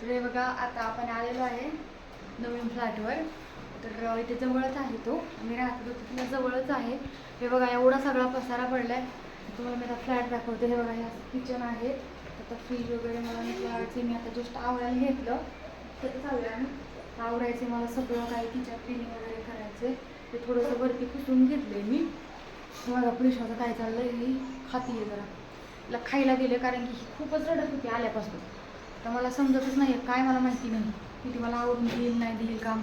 तर हे बघा आता आपण आलेलो आहे नवीन फ्लॅटवर. तर इथे जवळच आहे तो. मी राहतो होतो तिथल्या जवळच आहे. हे बघा एवढा सगळा पसारा पडलाय. तुम्हाला मी आता फ्लॅट दाखवते. हे बघा हे किचन आहे. आता फ्रीज वगैरे मला फ्लॅटचे मी आता जस्ट आवरायला घेतलं. तर चाललं आहे आवरायचे मला सगळं काही किचन क्लिनिंग वगैरे करायचे ते थोडंसं वरती कुसून घेतले मी. माझा पुलिशाचं काय चाललं ही खाती आहे जरा. तिला खायला गेले कारण की ही खूपच रडत होती आल्यापासून. तर मला समजतच नाही काय मला माहिती नाही. की ती मला आवडून देईल नाही देईल काम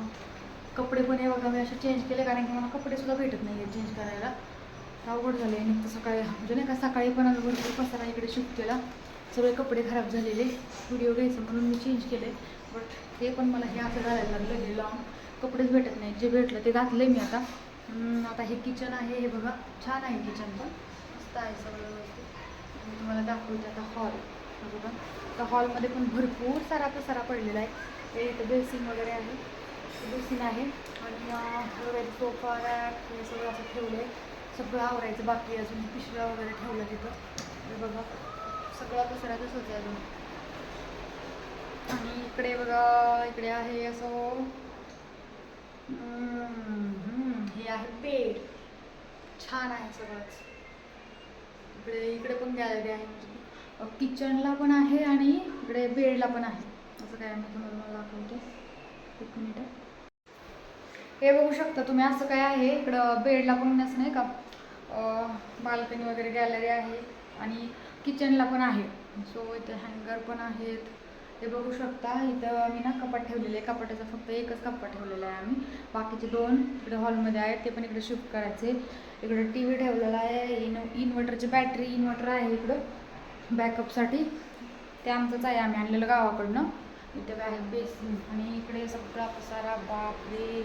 कपडे पण हे बघा मी असे चेंज केले कारण की मला कपडे सुद्धा भेटत नाही आहेत चेंज करायला. तर अवघड झाले नुकतं सकाळी म्हणजे नाही का सकाळी पण आम्ही भरपूर पसारा इकडे शिफ्ट केला. सगळे कपडे खराब झालेले व्हिडिओ घ्यायचं म्हणून मी चेंज केले. बट ते पण मला हे असं घालायला लागलं हे लॉंग कपडेच भेटत नाही जे भेटलं ते घातलं मी आता. आता हे किचन आहे हे बघा छान आहे किचन पण. मस्त आहे सगळं व्यवस्थित. मी तुम्हाला दाखवते आता हॉल बघा. त्या हॉलमध्ये पण भरपूर सारा पसारा पडलेला आहे. हे इथं बेसिंग वगैरे आहे. बेसिन आहे. आणि सोफा रॅक हे सगळं असं ठेवलं आहे सगळं आवरायचं बाकी अजून. पिशव्या वगैरे ठेवलं तिथं बघा. सगळा पसारा तसंच आहे अजून. आणि इकडे बघा इकडे आहे असं हे आहे बेड. छान आहे सगळंच. इकडे इकडे पण गॅलरी आहे. म्हणजे किचनला पण आहे आणि इकडे बेडला पण आहे. असं काय मी तुम्हाला मला दाखवते. एक मिनिट हे बघू शकता तुम्ही असं काय आहे. इकडं बेडला पण असं नाही का? बाल्कनी वगैरे गॅलरी आहे आणि किचनला पण आहे. सो इथे हँगर पण आहेत. ते बघू शकता. इथं मी ना कपाट ठेवलेले. आहे कपाटाचा फक्त एकच कपाट ठेवलेला आहे आम्ही. बाकीचे दोन इकडे हॉलमध्ये आहेत. ते पण इकडे शिफ्ट करायचे. इकडे टी व्ही ठेवलेला आहे. इन इन्व्हर्टरची बॅटरी इन्व्हर्टर आहे इकडं. बॅकअपसाठी. ते आमचंच आहे आम्ही आणलेलं गावाकडनं. इथे आहे बेसिन आणि इकडे सगळा पसारा बापरे.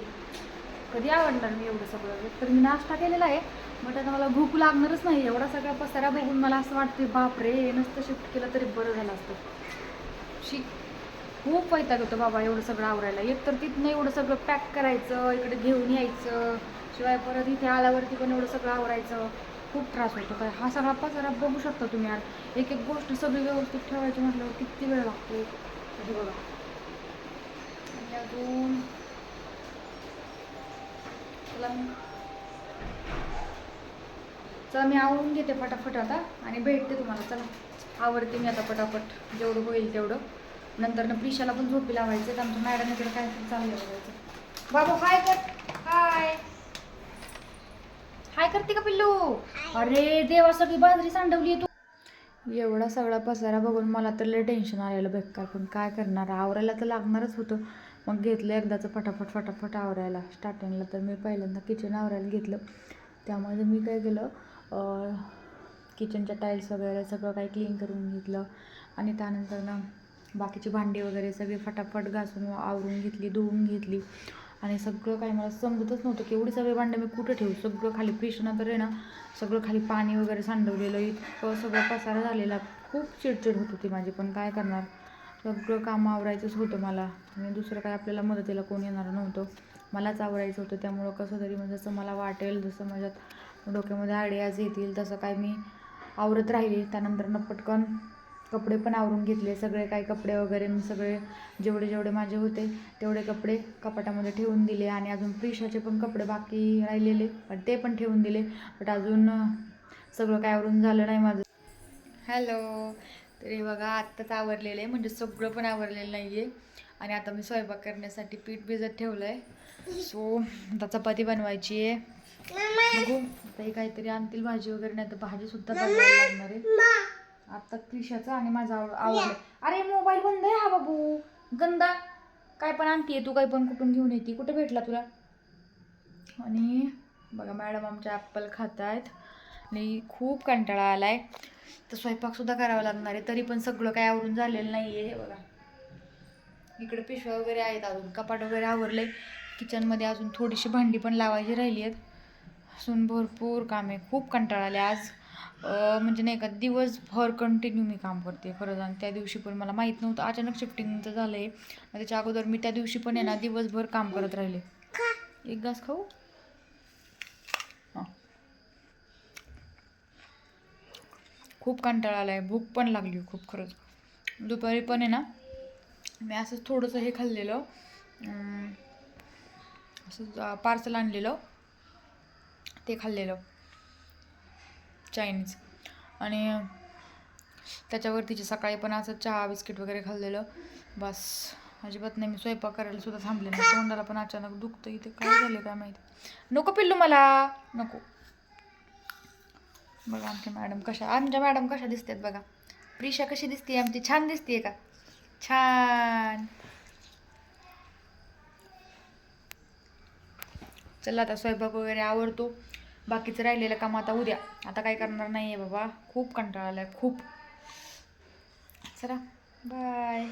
कधी आवडणार मी एवढं सगळं? एक तर मी नाश्ता केलेला आहे बट आता मला भूक लागणारच नाही. एवढा सगळा पसारा बघून मला असं वाटते बापरे नसतं शिफ्ट केलं तरी बरं झालं असतं. शी खूप वैताग होतं बाबा एवढं सगळं आवरायला. एक तर तिथनं एवढं सगळं पॅक करायचं इकडे घेऊन यायचं शिवाय परत इथे आल्यावरती पण एवढं सगळं आवरायचं. खूप त्रास होतो. काय? हा सगळा पसारा बघू शकता तुम्ही यार. एक एक गोष्ट सगळी व्यवस्थित ठेवायची म्हटल्यावर किती वेळ लागतो? हे बघा. आणि अजून चला मी- चला मी आवरून घेते फटाफट आता आणि भेटते तुम्हाला. चला. आवडते मी आता पटापट. जेवढं होईल तेवढं. नंतर ना प्रिशाला पण झोपी लावायचं. आमच्या मॅडम इकडे काय चाललं बघायचं. बाबू हाय कर. हाय करते का पिल्लू? अरे देवा सगळी बाजरी सांडवली तू. एवढा सगळा पसारा बघून मला तर लय टेन्शन आलेलं बेकार. पण काय करणार? आवरायला तर लागणारच होतं. मग घेतलं एकदाचं फटाफट फटाफट आवरायला. स्टार्टिंगला तर मी पहिल्यांदा किचन आवरायला घेतलं. त्यामध्ये मी काय केलं किचनच्या टाईल्स वगैरे सगळं काही क्लीन करून घेतलं. आणि त्यानंतर ना बाकीची भांडी वगैरे सगळी फटाफट घासून आवरून घेतली धुवून घेतली. आणि सगळं काही मला समजतच नव्हतं की एवढी सगळे भांडे मी कुठं ठेवू? सगळं खाली पिशणं तर आहे ना सगळं खाली पाणी वगैरे सांडवलेलं इतकं सगळं पसारा झालेला. खूप चिडचिड होत होती माझी पण काय करणार? सगळं काम आवरायचंच होतं मला. आणि दुसरं काय आपल्याला मदतीला कोण येणार नव्हतं. मलाच आवरायचं होतं. त्यामुळं कसं तरी म्हणजे जसं मला वाटेल जसं माझ्यात डोक्यामध्ये आयडियाज येतील तसं काय मी आवरत राहिली. त्यानंतर न पटकन कपडे पण आवरून घेतले. सगळे काही कपडे वगैरे मी सगळे जेवढे जेवढे माझे होते तेवढे कपडे कपाटामध्ये ठेवून दिले आणि अजून प्रिशाचे पण कपडे बाकी राहिलेले पण ते पण ठेवून दिले. बट अजून सगळं काय आवरून झालं नाही माझं. हॅलो तर बघा आत्ताच आवरलेलं आहे. म्हणजे सगळं पण आवरलेलं नाही आहे आणि आता मी स्वयंपाक करण्यासाठी पीठ भिजत ठेवलं आहे सो आता चपाती बनवायची आहे. बघू आता हे काहीतरी आणतील भाजी वगैरे नाही तर भाजीसुद्धा बनवायला लागणार आहे. आता क्रिशाचा आणि माझा आवड आवडलं. अरे मोबाईल बंद आहे हा बाबू. गंदा. काय पण आणतीये तू काय पण कुठून घेऊन येते. कुठे भेटला तुला? आणि बघा मॅडम आमच्या ॲप्पल खात आहेत आणि खूप कंटाळा आलाय. तर स्वयंपाकसुद्धा करावा लागणार आहे. तरी पण सगळं काय आवरून झालेलं नाही आहे हे बघा. इकडे पिशव्या वगैरे आहेत अजून. कपाट वगैरे आवरले किचनमध्ये अजून थोडीशी भांडी पण लावायची राहिली आहेत. अजून भरपूर काम. आहे खूप कंटाळा आले आज. म्हणजे नाही का दिवसभर कंटिन्यू मी काम करते खरंच आणि त्या दिवशी पण मला माहीत नव्हतं अचानक शिफ्टिंगचं झालं आहे त्याच्या अगोदर मी त्या दिवशी पण आहे ना दिवसभर काम करत राहिले. एक घास खाऊ? हां. खूप कंटाळा आला आहे भूक पण लागली हो खूप खरंच. दुपारी पण आहे ना मी असंच थोडंसं हे खाल्लेलं असं पार्सल आणलेलं ते खाल्लेलं. चायनीज. आणि त्याच्यावर तिचे सकाळी पण असं चहा बिस्किट वगैरे खाल्लेलं. बस. अजिबात नाही मी स्वयंपाक करायला सुद्धा थांबले नाही. तोंडाला पण अचानक दुखतं इथे. काय झालं काय माहिती? नको पिल्लू मला. नको. बघा आमच्या मॅडम कशा आमच्या मॅडम कशा दिसतात बघा. प्रिशा कशी दिसते आमची? छान दिसते का? छान. चला आता स्वयंपाक वगैरे आवडतो बाकीचं राहिलेलं काम आता उद्या. आता काय करणार नाही आहे बाबा. खूप कंटाळा आलाय. खूप. चला. बाय